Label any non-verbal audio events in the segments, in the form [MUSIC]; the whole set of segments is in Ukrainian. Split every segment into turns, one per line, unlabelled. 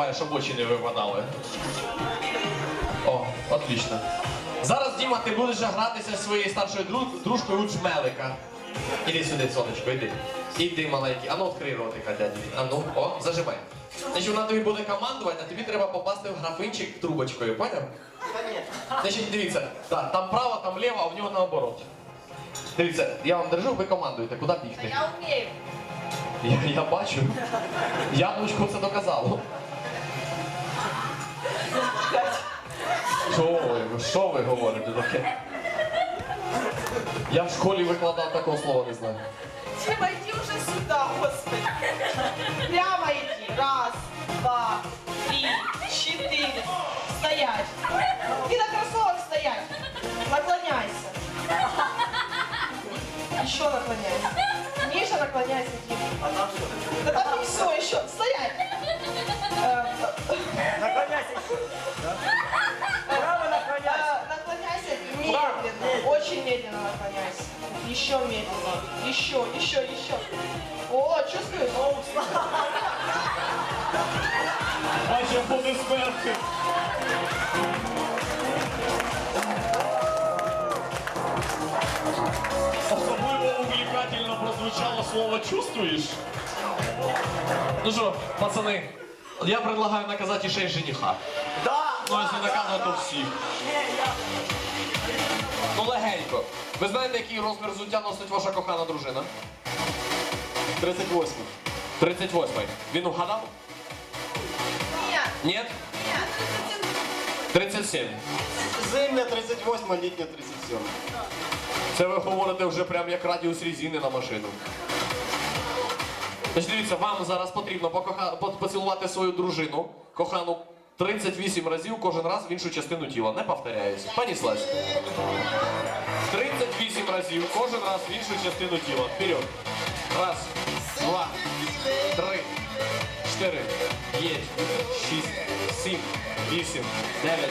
Має, щоб очі не випадали. О, отлично. Зараз, Діма, ти будеш гратися зі своєю старшою дру- дружкою у джмелика. Іди сюди, сонечко, іди. Іди, маленький. Ану, відкрий ротика, дяді. Ану, о, зажимай. Значить, вона тобі буде командувати, а тобі треба попасти в графинчик трубочкою, поняв? Значить, дивіться, так, там право, там ліво, а в нього наоборот. Дивіться, я вам держу, ви командуєте, куди бігти.
Я умею.
Я, я бачу. Яблучко це доказало. Що ви, що ви говорите таке? Я в школі викладав такого слова не знаю.
Дима, иди уже сюда, господи. Прямо иди. Раз, два, три, четыре. Стоять. И на кроссовок стоять. Наклоняйся. Еще наклоняйся. Миша, наклоняйся, Дима. Да там не все еще. Стоять. Э,
Наклоняйся еще. Право наклоняйся.
э, Наклоняйся медленно. Очень медленно наклоняйся. Еще медленно. Еще, еще, еще. О, чувствуешь?
Ваші аплодисменти. Особливо увлекательно прозвучало слово «чувствуєш». Ну що, пацани, я предлагаю наказати ще й жениха.
Да.
Ну, якщо наказувати, то всіх.
Не, я.
Ну, легенько. Ви знаєте, який розмір взуття носить ваша кохана дружина?
38.
38. Він угадав?
Нет,
Ні?
нет.
37.
Зимня 38, літня 37.
Це ви говорите вже прям як радіус резини на машину. Значить, дивіться, вам зараз потрібно поцілувати свою дружину, кохану 38 разів кожен раз в іншу частину тіла. Не повторяюсь. Поніслась. 38 разів кожен раз в іншу частину тіла. Вперед. Раз, два, три, чотири, п'ять, шість, сім, вісім, дев'ять,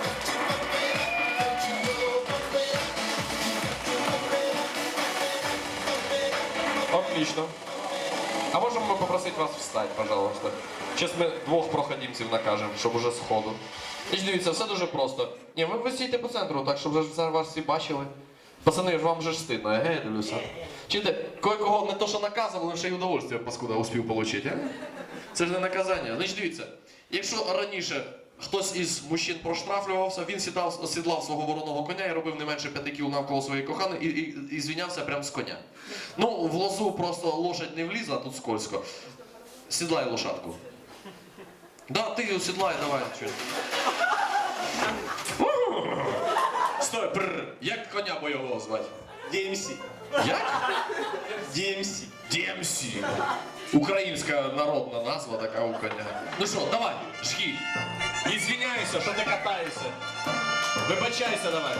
Отлично. А можемо ми попросити вас встати, пожалуйста? Зараз ми двох проходимців накажемо, щоб уже сходу. І ж дивіться, все дуже просто. Ні, ви, ви по центру, так, щоб вже вас всі бачили. Пацани, ж вам вже ж стидно, я дивлюся. Чуєте, кое-кого не то, що наказували, ще й удовольствие паскуда успів отримати. Це ж не наказання. Значить, дивіться, якщо раніше хтось із мужчин проштрафлювався, він сідав, осідлав свого вороного коня і робив не менше п'яти кіл навколо своєї коханої і, і, і звінявся прямо з коня. Ну, в лозу просто лошадь не влізла, тут скользко. Сідлай лошадку. Да, ти сідлай, давай. Стой, пррр. Як коня бойового звати?
DMC.
Як?
DMC.
DMC. Українська народна назва така у коня. Ну що, давай, жги. І что що ти катаєшся. Вибачайся давай.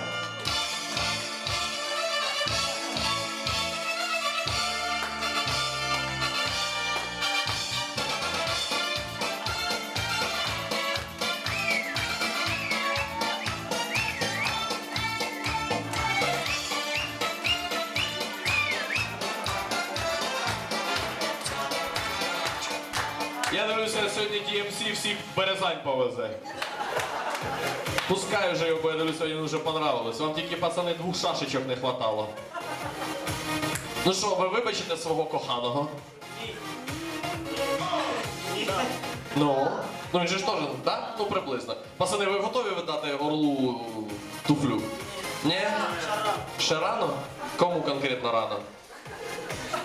Я дивлюся, сьогодні DMC всіх в Березань повезе. Пускай вже його, бо я дивлюся, їм вже понравилось. Вам тільки пацани двох шашечок не хватало. Ну що, ви вибачите свого коханого? Ну, ну він же ж теж, да? Ну приблизно. Пацани, ви готові видати орлу туфлю? Ні? Ще рано? Кому конкретно рано?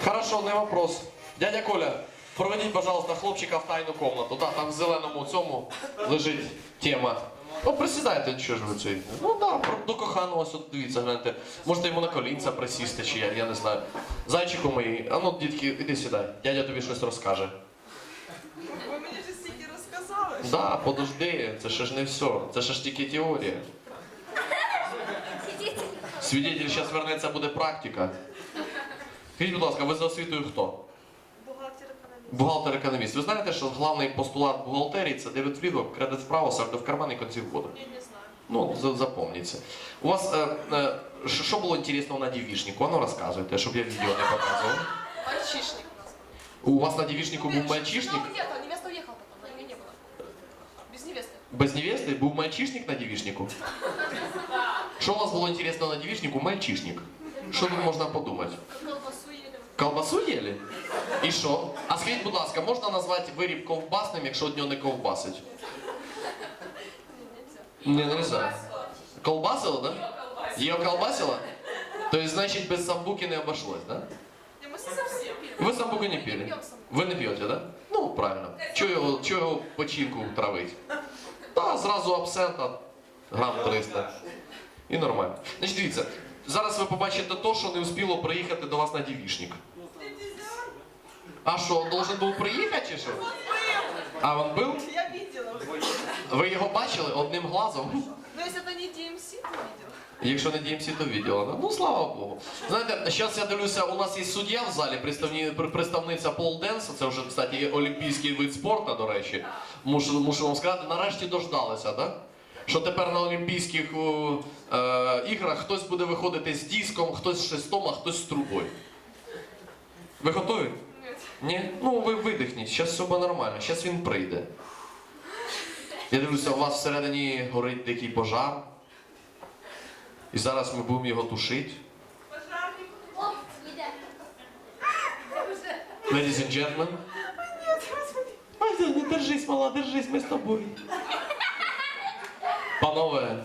Хорошо, не вопрос. Дядя Коля, проведіть, пожалуйста, хлопчика в тайну комнату. Да, там в зеленому цьому лежить тема. Ну, присідайте, що ж ви цей. Ну да, до коханого ось от дивіться, гляньте. Можете йому на колінця присісти, чи я, я не знаю. Зайчику мої, а ну, дітки, іди сюди. Дядя тобі щось розкаже.
Ви мені вже стільки розказали.
Да, подожди, це ще ж не все. Це ще ж тільки теорія. Свідетель зараз вернеться, буде практика. Скажіть, будь ласка, ви за освітою хто?
Бухгалтер-экономист.
Бухгалтер-економіст. Ви знаєте, що головний постулат бухгалтерії це дебет вліво, кредит вправо, сальдо в карман і конці в воду.
Я не знаю.
Ну, за- запомніться. У вас е, е, що що було інтересного на дівішнику? Ну розказуйте, щоб я відео не показував.
Мальчишник у нас.
У вас на дівішнику був мальчишник?
Ну, где-то, невеста уехала потом, но ее не было. Без невесты.
Без невести? Був мальчишник на дівішнику? Що [LAUGHS] у вас було інтересного на дівішнику? Мальчишник. Що тут можна подумати?
Колбасу ели.
Колбасу їли? І що? А скажіть, будь ласка, можна назвати виріб ковбасним, якщо днyo не ковбасить? Не, нельзя. Колбасило, да? Її колбасило? Тобто, значить, без самбуки не обошлось, да?
Не, мы совсем пили.
Ви самбуку не
Мы не
пили?
пьем самбуку.
Ви не п'єте, да? Ну, правильно. Чого його, чого його печінку травить? Та зразу абсента, грам 300. І нормально. Значить, дивіться, зараз ви побачите то, що не успіло приїхати до вас на дівішник. А що, должен був приїхати чи що? А він був?
Я видела.
Ви його бачили одним глазом?
Но если это не DMC, ты видел.
Якщо не DMC, то відео. Ну, слава Богу. Знаєте, зараз я дивлюся, у нас є суддя в залі, представні- пр- представниця полденсу, це вже, кстати, олімпійський вид спорту, до речі. Мушу, мушу вам сказати, нарешті дождалися, так? Що тепер на Олімпійських о, е, іграх хтось буде виходити з диском, хтось з шестом, а хтось з трубою. Ви готові? Ні? Ну ви видихніть, зараз все буде нормально, зараз він прийде. Я дивлюся, у вас всередині горить дикий пожар. І зараз ми будемо його тушити. Ladies and gentlemen. Ай, не держись, мала, держись, ми з тобою. Панове,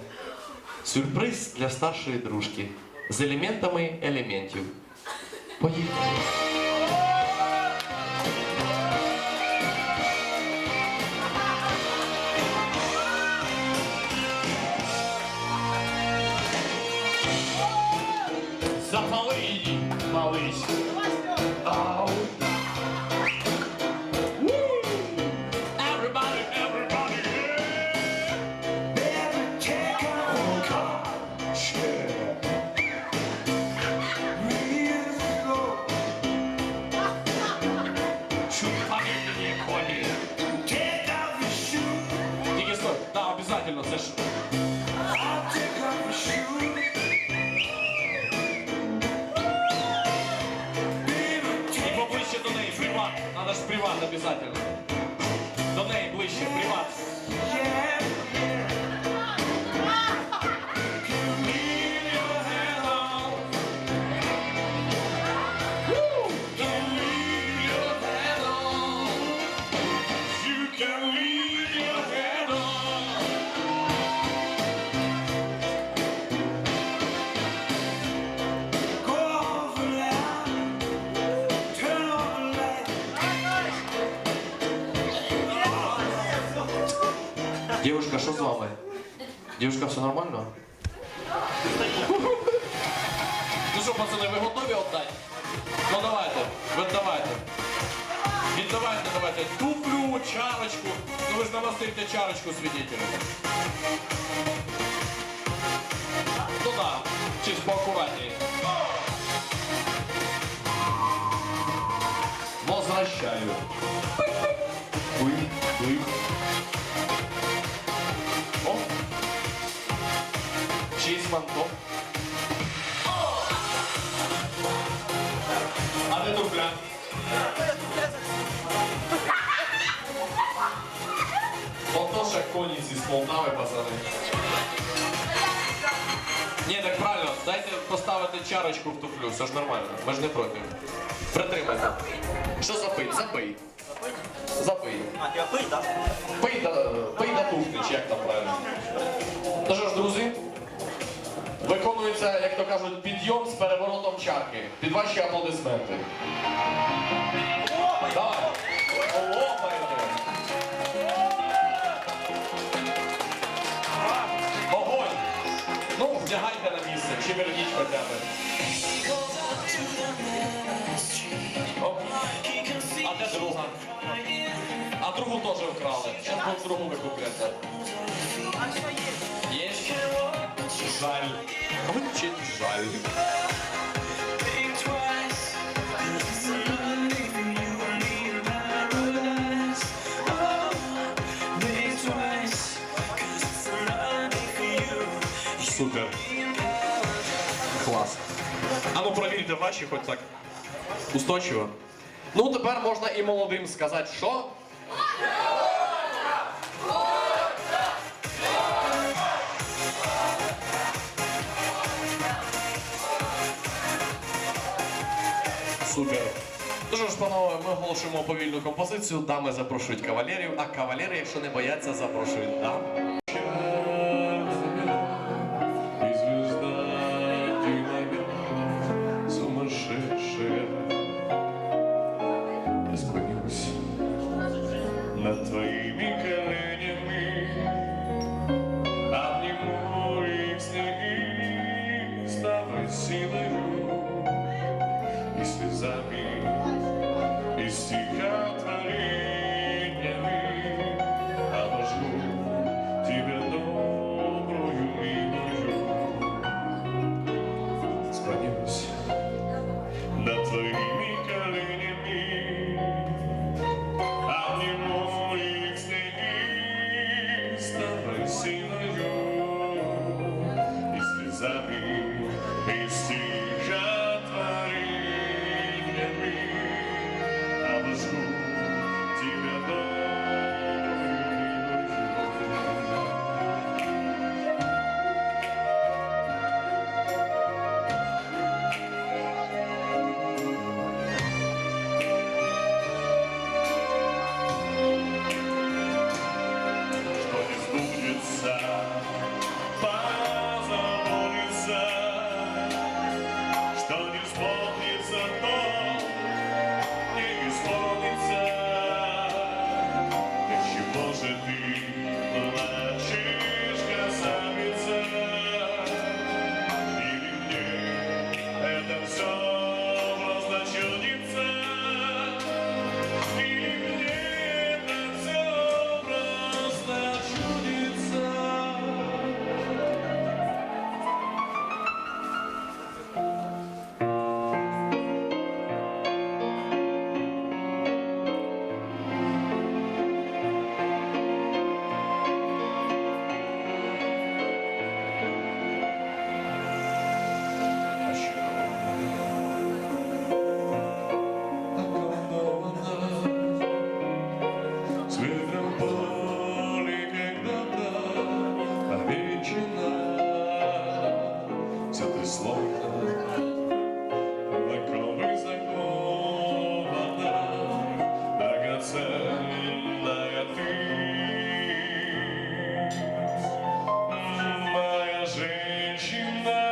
сюрприз для старшої дружки з елементами елементів. Поїхали. Please. приват Девушка, все нормально? Ну що, пацани, ви готові віддати? Ну давайте, віддавайте. Віддавайте, давайте. Туплю, чарочку. Ну ви ж намастите чарочку свидетелю. Ну да, чись поаккуратнее. Возвращаю. Пых, пых. О! Шість мантов. А де тупля? Ото ще коні зі Полтави, пацани. Ні, так правильно, дайте поставити чарочку в туфлю, все ж нормально, ми ж не проти. Притримайте. Що запить? Запий. Запий.
А, тебе пить, да?
Переворотом. Під ваші аплодисменти. Огонь. Ну, вдягайте на місце, чи верніть хоча б. А де друга? А другу теж вкрали. Зараз другу
что есть?
Є? Жаль. Жаль. А ну провірте ваші хоч так. Устойчиво. Ну, тепер можна і молодим сказати, що? Супер. Ну що ж, панове, ми оголошуємо повільну композицію. Дами запрошують кавалерів, а кавалери, якщо не бояться, запрошують дам. Все ты словно знакомый закована, Драгоценная ты, моя женщина.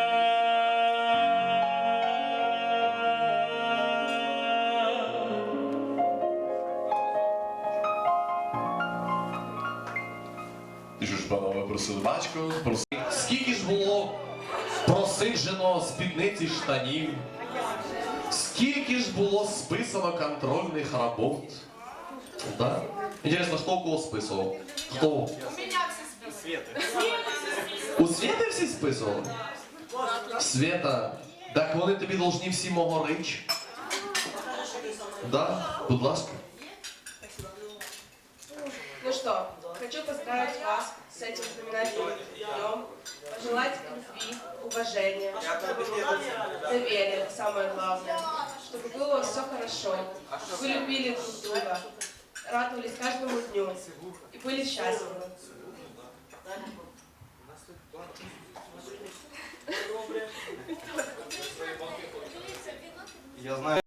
І що ж, панове, просили бачку, просили. Скільки ж було просиджено спідниці штанів? Скільки ж було списано контрольних робот? Да? Інтересно, хто у кого списував? Хто?
У меня все списано.
У Свєти всі списували? Свєта, так вони тобі должні всі мого рич. Да, будь ласка.
Ну что, хочу поздравить вас с этим знаменательным днем, пожелать любви, уважения, доверия, самое главное, чтобы было у вас все хорошо, вы любили друг друга, радовались каждому дню и были счастливы.
Я знаю.